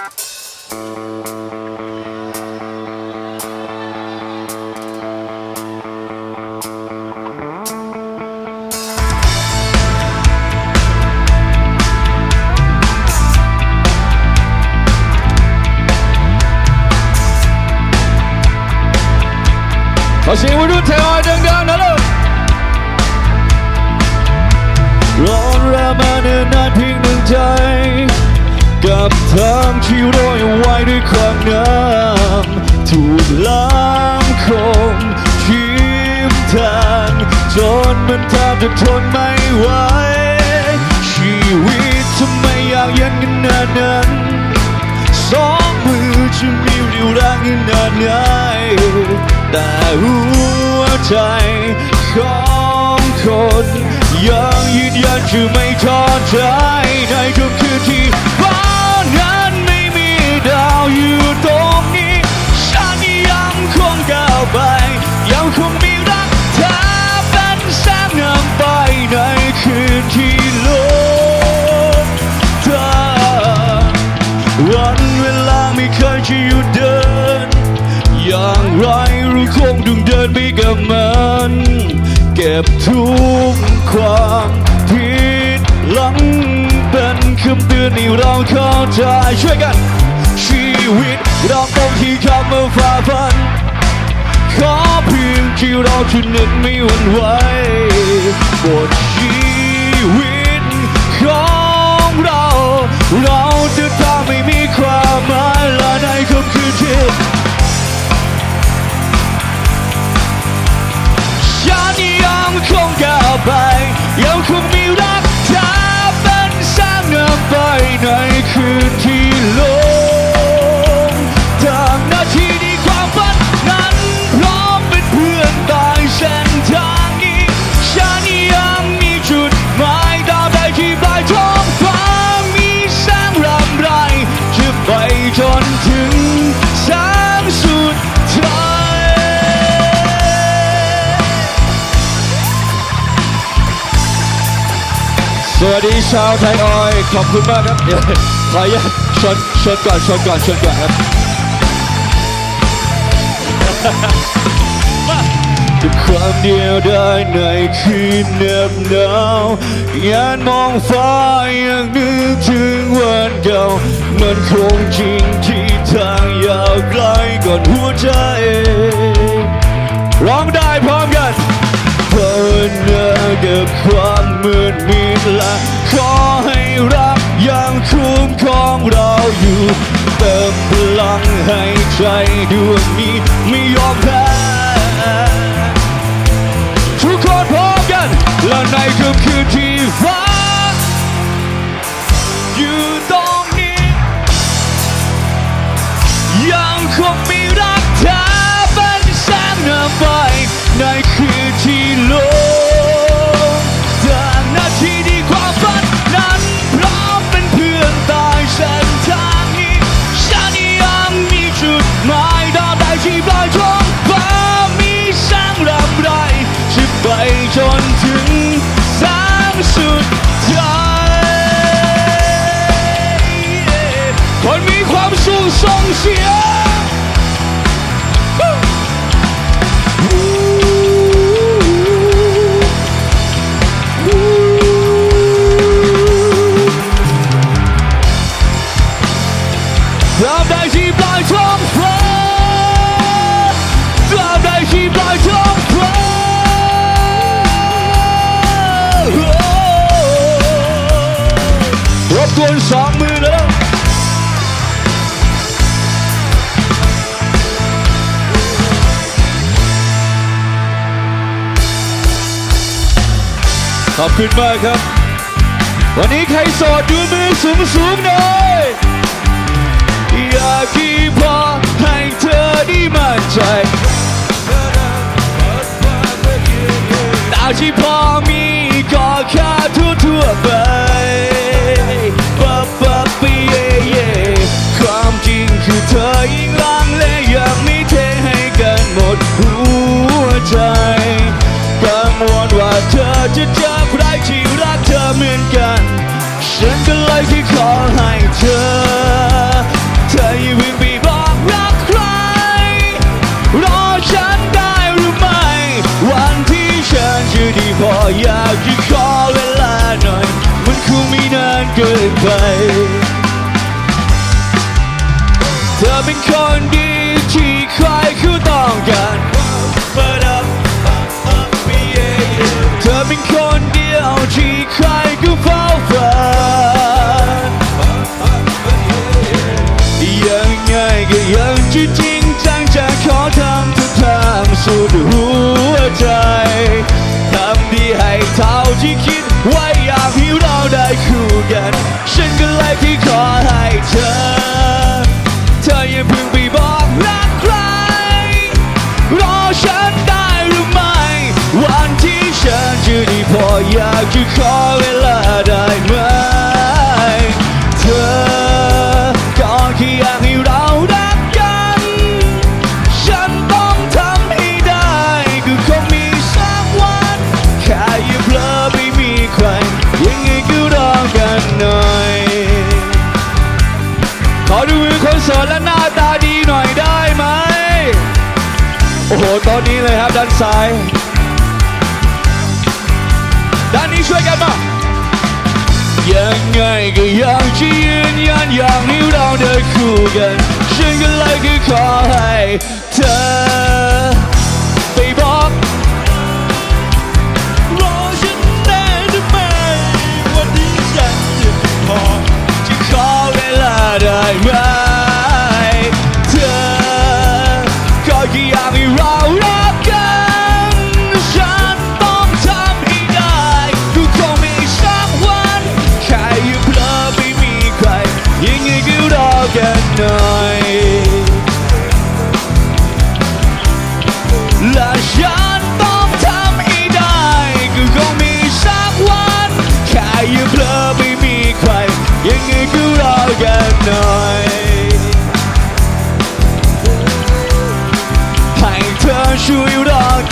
ขอเสียงวัยรุ่นไทออยดังๆนะลูกร้อนรงมาเนิ่นนานเพียงาไว้ด้วยความน้ำถูกล้างคมทิมทางจนมันแทบจะทนไม่ไหวชีวิตทำไมอยากเย็นกันนานนั้นสองมือจะมีเรียวแรงขนาดไหนแต่หัวใจของคนยังยืนยันจะไม่ท้อใจ บทุกความผิดหลังเป็นคำเตือนให้เราเข้าใจช่วยกัน ชีวิตเราต้องที่คำมาฝ่าฟัน ขอเพียงที่เราจะนึกไม่หวั่นไหว สวัสดีชาวไทยออยขอบคุณมากครับเดี๋ยวขออนุญาตชนชนก่อนชนก่อนชนก่อนครับด้วยความเดียวได้ในคืนเหน็บหนาวยันมองฟ้ายังนึกถึงวันเก่ามันคงจริงที่ทางยาวไกลก่อนหัวใจ ร้องได้พร้อมกันภาวนากับความมืดมิด ละขอให้รักยังคุ้มครองเราอยู่ เติมพลังให้ใจดวงนี้ไม่ยอมายดา สองมือแล้วขอบคุณมากครับ วันนี้ใครโสดดูมือสูงสูงๆหน่อยอยากที่พอให้เธอได้มั่นใจดาวที่พอ He ด้านซ้าย ด้านนี้ช่วยกันมายังไงก็ยังจะยืนยันอย่างนี้เราเดินคู่กัน ฉันก็เลยคือขอให้เธอ skjul dag.